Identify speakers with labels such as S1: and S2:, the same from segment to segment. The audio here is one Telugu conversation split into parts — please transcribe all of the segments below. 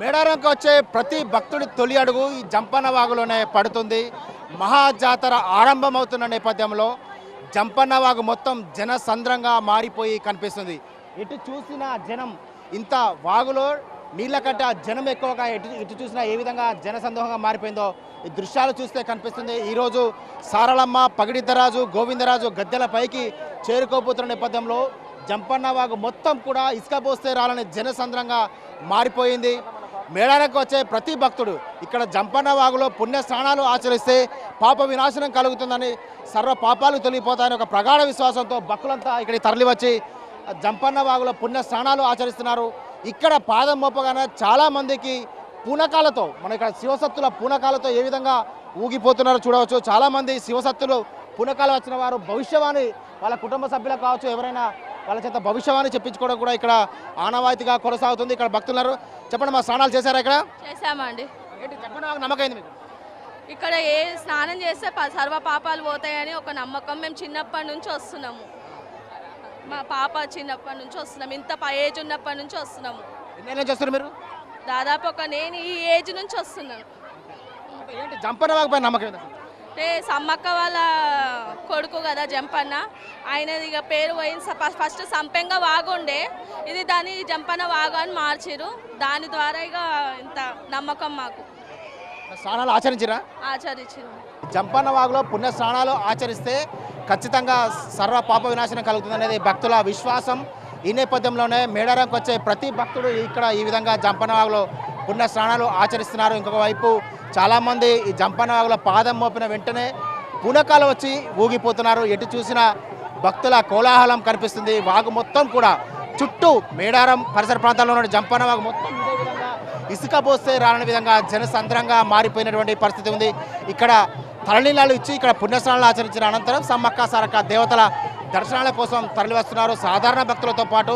S1: మేడారంకి వచ్చే ప్రతి భక్తుడి తొలి అడుగు ఈ జంపన్న వాగులోనే పడుతుంది. మహాజాతర ఆరంభమవుతున్న నేపథ్యంలో జంపన్న వాగు మొత్తం జనసంద్రంగా మారిపోయి కనిపిస్తుంది. ఎటు చూసిన జనం ఇంత వాగులో నీళ్ళ కట్ట జనం ఎక్కువగా ఎటు ఇటు చూసినా ఏ విధంగా జనసందోహంగా మారిపోయిందో ఈ దృశ్యాలు చూస్తే కనిపిస్తుంది. ఈరోజు సారలమ్మ పగిడిద్దరాజు గోవిందరాజు గద్దెల పైకి చేరుకోబోతున్న నేపథ్యంలో జంపన్న వాగు మొత్తం కూడా ఇసుక పోస్తే రాలని జనసంద్రంగా మారిపోయింది. మేడానికి వచ్చే ప్రతి భక్తుడు ఇక్కడ జంపన్న వాగులో పుణ్య స్నానాలు ఆచరిస్తే పాప వినాశనం కలుగుతుందని సర్వ పాపాలు తొలగిపోతాయని ఒక ప్రగాఢ విశ్వాసంతో భక్తులంతా ఇక్కడికి తరలివచ్చి జంపన్న వాగులో పుణ్య స్నానాలు ఆచరిస్తున్నారు. ఇక్కడ పాదం మోపగానే చాలామందికి పూనకాలతో మన ఇక్కడ శివసత్తుల పూనకాలతో ఏ విధంగా ఊగిపోతున్నారో చూడవచ్చు. చాలామంది శివసత్తులు పూనకాలు వచ్చిన వారు భవిష్యవాణి వాళ్ళ కుటుంబ సభ్యులకు కావచ్చు ఎవరైనా వాళ్ళ చేత భవిష్యవాణి చెప్పించుకోవడం కూడా ఇక్కడ ఆనవాయితీగా కొనసాగుతుంది. ఇక్కడ భక్తున్నారు చెప్పండి మా స్నానాలు చేశారా ఇక్కడ?
S2: చేశామండి.
S1: ఏంటి చెప్పండి మాకు నమ్మకం
S2: ఇక్కడ ఏ స్నానం చేస్తే సర్వ పాపాలు పోతాయని ఒక నమ్మకం. మేము చిన్నప్పటి నుంచి వస్తున్నాము. మా పాప చిన్నప్పటి నుంచి వస్తున్నాం ఇంత ప- ఏజ్ ఉన్నప్పటి నుంచి వస్తున్నాము.
S1: చేస్తారు మీరు?
S2: దాదాపు ఒక నేను ఈ ఏజ్ నుంచి వస్తున్నాను.
S1: ఏంటి జంపన్న వాగు పైన నమ్మకం
S2: అంటే సమ్మక్క వాళ్ళ కొడుకు కదా జంపన్న. ఆయనది ఇక పేరు పోయింది. ఫస్ట్ సంపెంగ వాగుండే. ఇది దాన్ని జంపన్న వాగు అని మార్చిరు దాని ద్వారా ఇక ఇంత నమ్మకం మాకు.
S1: స్నానాలు ఆచరించిరా?
S2: ఆచరించింది
S1: జంపన్న వాగులో పుణ్య స్నానాలు ఆచరిస్తే ఖచ్చితంగా సర్వ పాప వినాశనం కలుగుతుంది అనేది భక్తుల విశ్వాసం. ఈ నేపథ్యంలోనే మేడారంకి వచ్చే ప్రతి భక్తుడు ఇక్కడ ఈ విధంగా జంపన్న వాగులో పుణ్య స్నానాలు ఆచరిస్తున్నారు. ఇంకొక వైపు చాలామంది ఈ జంపన్న పాదం మోపిన వెంటనే పునకాలు వచ్చి ఊగిపోతున్నారు. ఎటు చూసినా భక్తుల కోలాహలం కనిపిస్తుంది. వాగు మొత్తం కూడా చుట్టూ మేడారం పరిసర ప్రాంతాల్లో ఉన్న జంపనవాగు మొత్తం ఇసుక పోస్తే రాని విధంగా జనసంద్రంగా మారిపోయినటువంటి పరిస్థితి ఉంది. ఇక్కడ తరలినాలు ఇచ్చి ఇక్కడ పుణ్యస్నానాలు ఆచరించిన అనంతరం సమ్మక్క సారక్క దేవతల దర్శనాల కోసం తరలివస్తున్నారు. సాధారణ భక్తులతో పాటు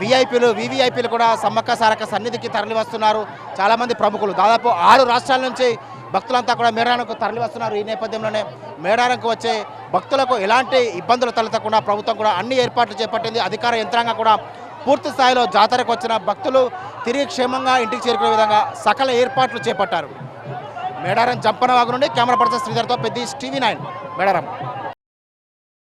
S1: వీఐపీలు వీవీఐపీలు కూడా సమ్మక్క సారక్క సన్నిధికి తరలివస్తున్నారు. చాలామంది ప్రముఖులు దాదాపు ఆరు రాష్ట్రాల నుంచి భక్తులంతా కూడా మేడారంకు తరలివస్తున్నారు. ఈ నేపథ్యంలోనే మేడారంకు వచ్చే భక్తులకు ఎలాంటి ఇబ్బందులు తలెత్తకుండా ప్రభుత్వం కూడా అన్ని ఏర్పాట్లు చేపట్టింది. అధికార యంత్రాంగం కూడా పూర్తి స్థాయిలో జాతరకు వచ్చిన భక్తులు తిరిగి క్షేమంగా ఇంటికి చేరుకునే విధంగా సకల ఏర్పాట్లు చేపట్టారు. మేడారం జంపనవాగు నుండి కెమెరా పర్సన్ శ్రీధర్తో పెద్ద టీవీ నైన్ మేడారం.